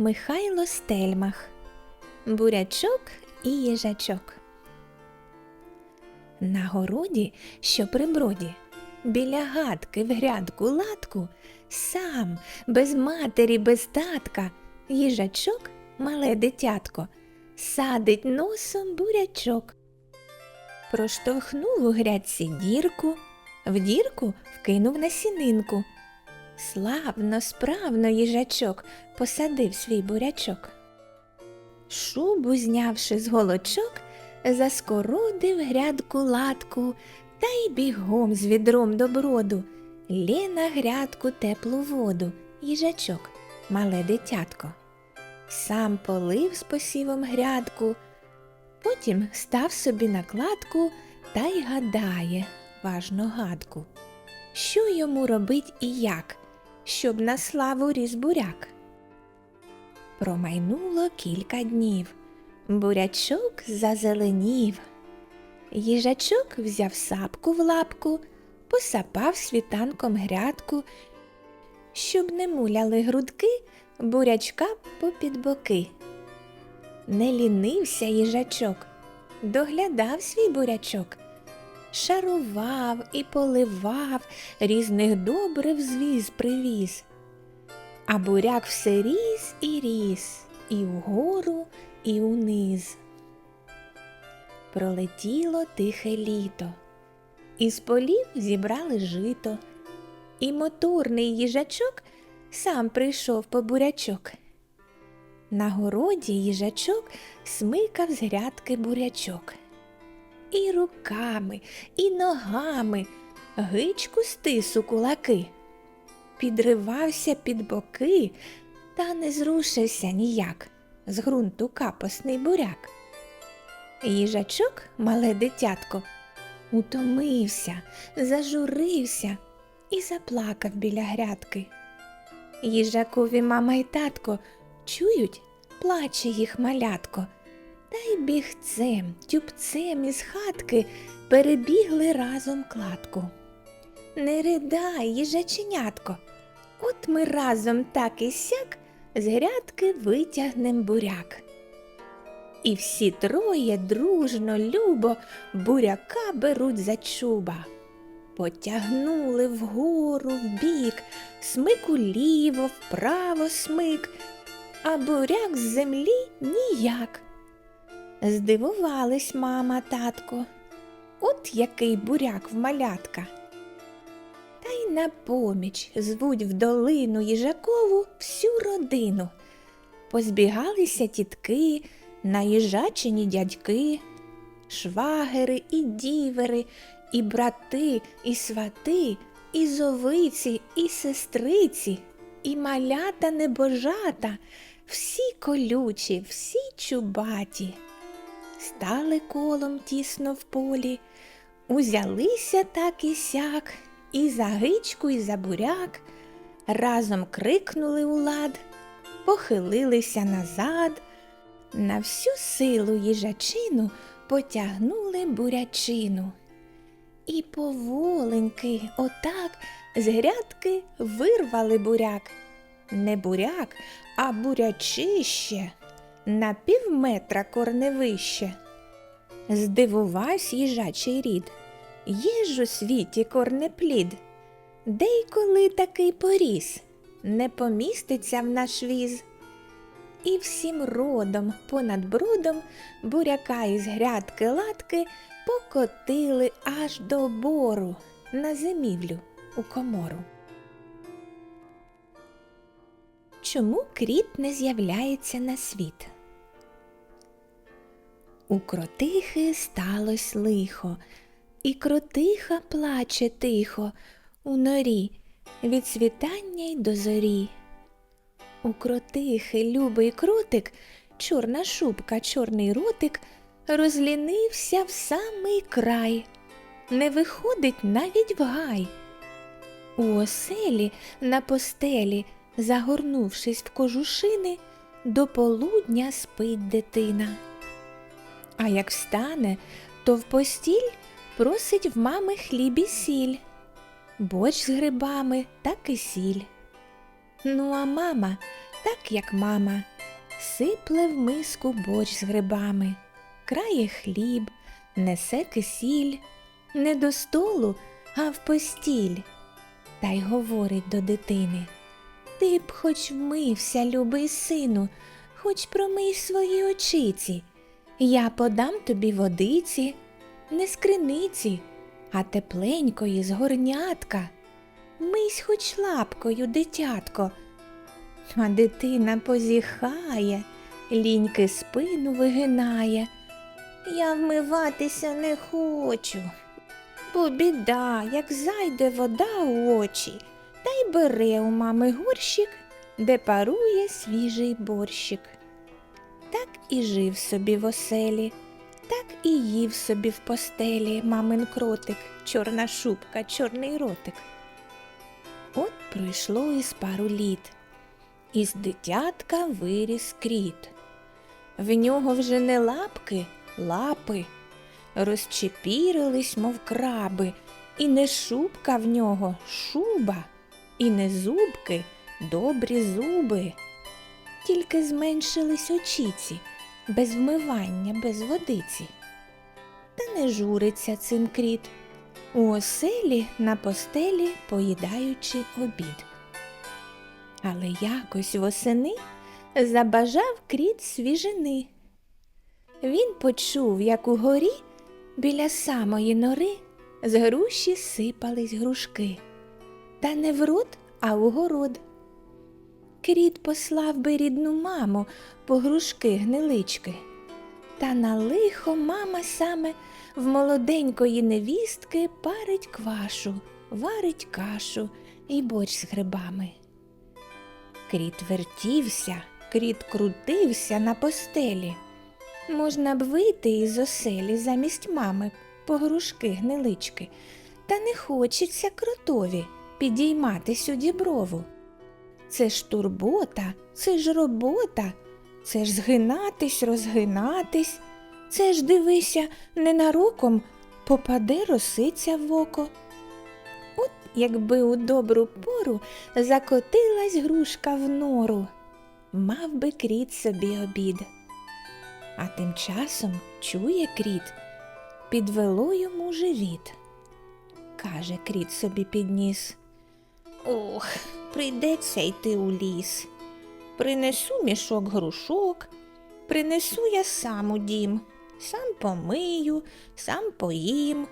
Михайло Стельмах Бурячок і їжачок. На городі, що при броді, біля гадки в грядку латку, сам, без матері, без татка, їжачок, мале дитятко, садить носом бурячок. Проштовхнув у грядці дірку, в дірку вкинув насінинку. Славно, справно їжачок посадив свій бурячок. Шубу знявши з голочок, заскородив грядку латку та й бігом з відром до броду, лє на грядку теплу воду, їжачок, мале дитятко. Сам полив з посівом грядку, потім став собі на кладку та й гадає важно гадку, що йому робить і як, щоб на славу ріс буряк. Промайнуло кілька днів. Бурячок зазеленів. Їжачок взяв сапку в лапку, посапав світанком грядку, щоб не муляли грудки бурячка попід боки. Не лінився їжачок, доглядав свій бурячок, шарував і поливав, різних добрив звіз привіз. А буряк все ріс і ріс, і вгору, і униз. Пролетіло тихе літо, із полів зібрали жито, і моторний їжачок сам прийшов по бурячок. На городі їжачок смикав з грядки бурячок. І руками, і ногами гичку стис у кулаки підривався під боки, та не зрушився ніяк з ґрунту капосний буряк. Їжачок, мале дитятко, утомився, зажурився і заплакав біля грядки. Їжакові мама й татко чують, плаче їх малятко, та й бігцем, тюбцем із хатки перебігли разом кладку. Не ридай, їжаченятко, от ми разом так і сяк з грядки витягнем буряк. І всі троє дружно, любо буряка беруть за чуба. Потягнули вгору вбік, смик уліво, вправо смик, а буряк з землі ніяк. Здивувались мама, татко. От який буряк в малятка. Та й на поміч звуть в долину їжакову всю родину. Позбігалися тітки, наїжачені дядьки, швагери і дівери, і брати, і свати, і зовиці, і сестриці, і малята небожата, всі колючі, всі чубаті. Стали колом тісно в полі, узялися так і сяк, і за гичку, і за буряк, разом крикнули у лад, похилилися назад, на всю силу їжачину потягнули бурячину. І поволеньки, отак, з грядки вирвали буряк. Не буряк, а бурячище, на півметра корневище. Здивувався їжачий рід. Є у світі корнеплід, де й коли такий поріс, не поміститься в наш віз. І всім родом понад бродом буряка із грядки латки покотили аж до бору на зимівлю у комору. Чому кріт не з'являється на світ? У кротихи сталось лихо, і кротиха плаче тихо у норі від світання й до зорі. У кротихи любий кротик, чорна шубка, чорний ротик, розлінився в самий край, не виходить навіть в гай. У оселі на постелі, загорнувшись в кожушини, до полудня спить дитина. А як встане, то в постіль просить в мами хліб і сіль, борщ з грибами та кисіль. Ну, а мама так як мама, сипле в миску борщ з грибами, крає хліб, несе кисіль, не до столу, а в постіль. Та й говорить до дитини. Ти б хоч вмився, любий сину, хоч промий свої очиці. Я подам тобі водиці, не з криниці, а тепленької з горнятка. Мись хоч лапкою, дитятко. А дитина позіхає, ліньки спину вигинає. Я вмиватися не хочу. Бо біда, як зайде вода у очі, бере у мами горщик, де парує свіжий борщик. Так і жив собі в оселі, так і їв собі в постелі мамин кротик, чорна шубка, чорний ротик. От пройшло із пару літ, із дитятка виріс кріт. В нього вже не лапки, лапи, розчепірились, мов краби, і не шубка в нього, шуба, і не зубки, добрі зуби. Тільки зменшились очіці, без вмивання, без водиці. Та не журиться цим кріт, у оселі на постелі поїдаючи обід. Але якось восени забажав кріт свіжини. Він почув, як угорі біля самої нори з груші сипались грушки. Та не в рот, а у город. Кріт послав би рідну маму по грушки гнилички. Та на лихо мама саме в молоденької невістки парить квашу, варить кашу і борщ з грибами. Кріт вертівся, кріт крутився на постелі. Можна б вийти із оселі замість мами по грушки гнилички, та не хочеться кротові підійматись у діброву. Це ж турбота, це ж робота, це ж згинатись, розгинатись, це ж дивися, ненароком попаде росиця в око. От якби у добру пору закотилась грушка в нору, мав би кріт собі обід. А тим часом чує кріт, підвело йому живіт. Каже кріт собі підніс. Ох, прийдеться йти у ліс. Принесу мішок грушок, принесу я сам у дім, сам помию, сам поїм.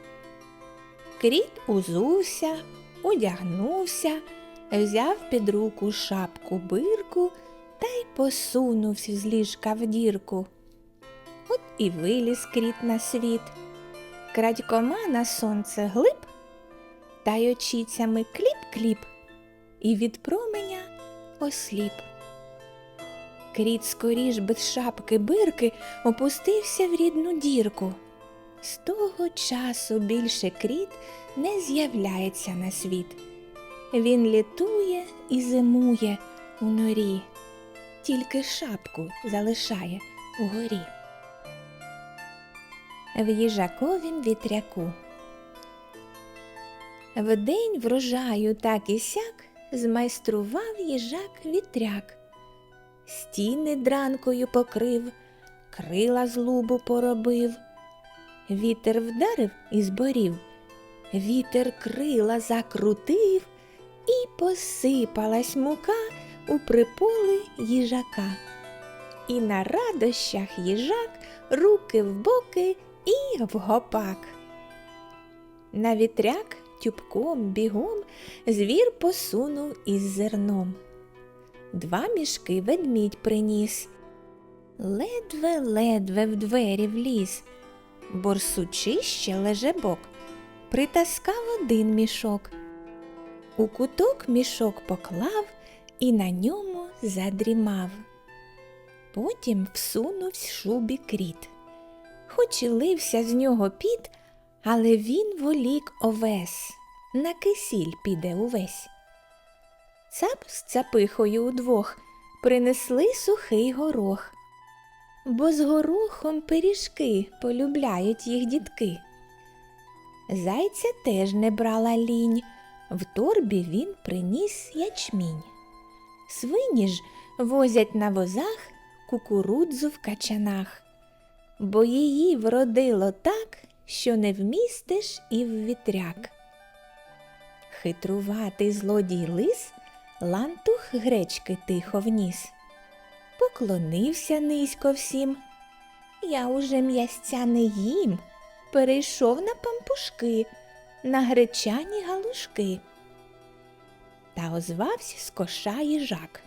Кріт узувся, одягнувся, взяв під руку шапку бирку та й посунувся з ліжка в дірку. От і виліз кріт на світ. Крадькома на сонце глиб, та й очицями кліп-кліп, і від променя осліп. Кріт скоріш без шапки бирки опустився в рідну дірку. З того часу більше кріт не з'являється на світ. Він літує і зимує у норі, тільки шапку залишає угорі. В їжаковім вітряку. Вдень врожаю так і сяк змайстрував їжак вітряк. Стіни дранкою покрив, крила з лубу поробив. Вітер вдарив і зборів, вітер крила закрутив, і посипалась мука у приполи їжака. І на радощах їжак руки в боки і в гопак. На вітряк тюбком бігом звір посунув із зерном. Два мішки ведмідь приніс. Ледве-ледве в двері вліз. Борсучище лежебок притаскав один мішок. У куток мішок поклав і на ньому задрімав. Потім всунув шубі кріт. Хоч і лився з нього піт, але він волік овес, на кисіль піде увесь. Цап з цапихою удвох принесли сухий горох, бо з горохом пиріжки полюбляють їх дітки. Зайця теж не брала лінь, в торбі він приніс ячмінь. Свині ж возять на возах кукурудзу в качанах, бо її вродило так, що не вмістиш і в вітряк. Хитруватий злодій лис лантух гречки тихо вніс. Поклонився низько всім. Я уже м'ясця не їм, перейшов на пампушки, на гречані галушки. Та озвався з коша їжак.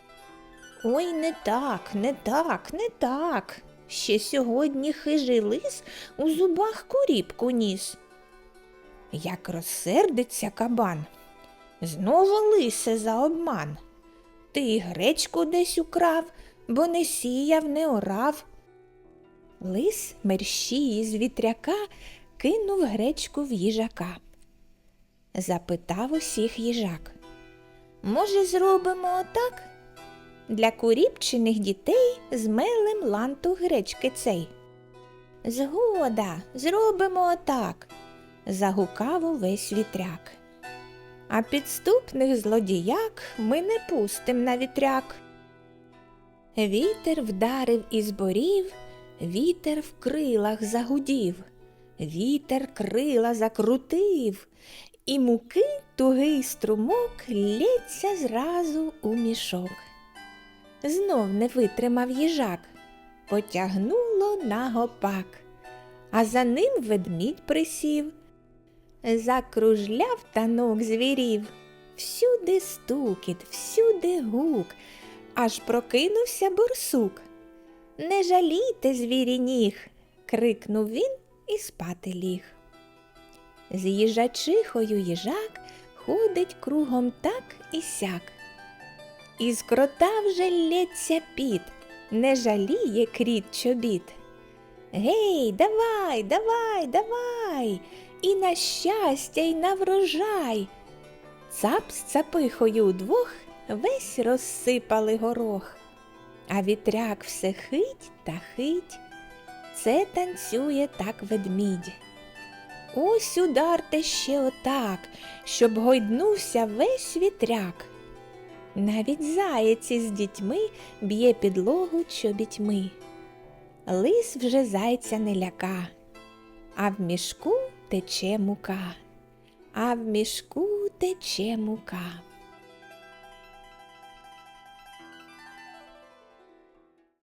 Ой, не так, не так, не так. Ще сьогодні хижий лис у зубах куріпку ніс. Як розсердиться кабан. Знову лисе за обман. Ти гречку десь украв, бо не сіяв, не орав. Лис мерщії з вітряка кинув гречку в їжака. Запитав усіх їжак. Може, зробимо отак? Для куріпчених дітей змелим ланту гречки цей. Згода, зробимо отак, загукав увесь вітряк. А підступних злодіяк ми не пустим на вітряк. Вітер вдарив із борів, вітер в крилах загудів, вітер крила закрутив, і муки тугий струмок лється зразу у мішок. Знов не витримав їжак, потягнуло на гопак, а за ним ведмідь присів, закружляв танок звірів, всюди стукіт, всюди гук, аж прокинувся борсук. Не жалійте звірі ніг, крикнув він і спати ліг. З їжачихою їжак ходить кругом так і сяк. Із крота вже лється піт, не жаліє кріт чобіт. Гей, давай, давай, давай, і на щастя, і на врожай. Цап з цапихою удвох весь розсипали горох, а вітряк все хить та хить. Це танцює так ведмідь. Ось ударте ще отак, щоб гойднувся весь вітряк. Навіть заєць із дітьми б'є підлогу чобітьми. Лис вже зайця не ляка, а в мішку тече мука, а в мішку тече мука.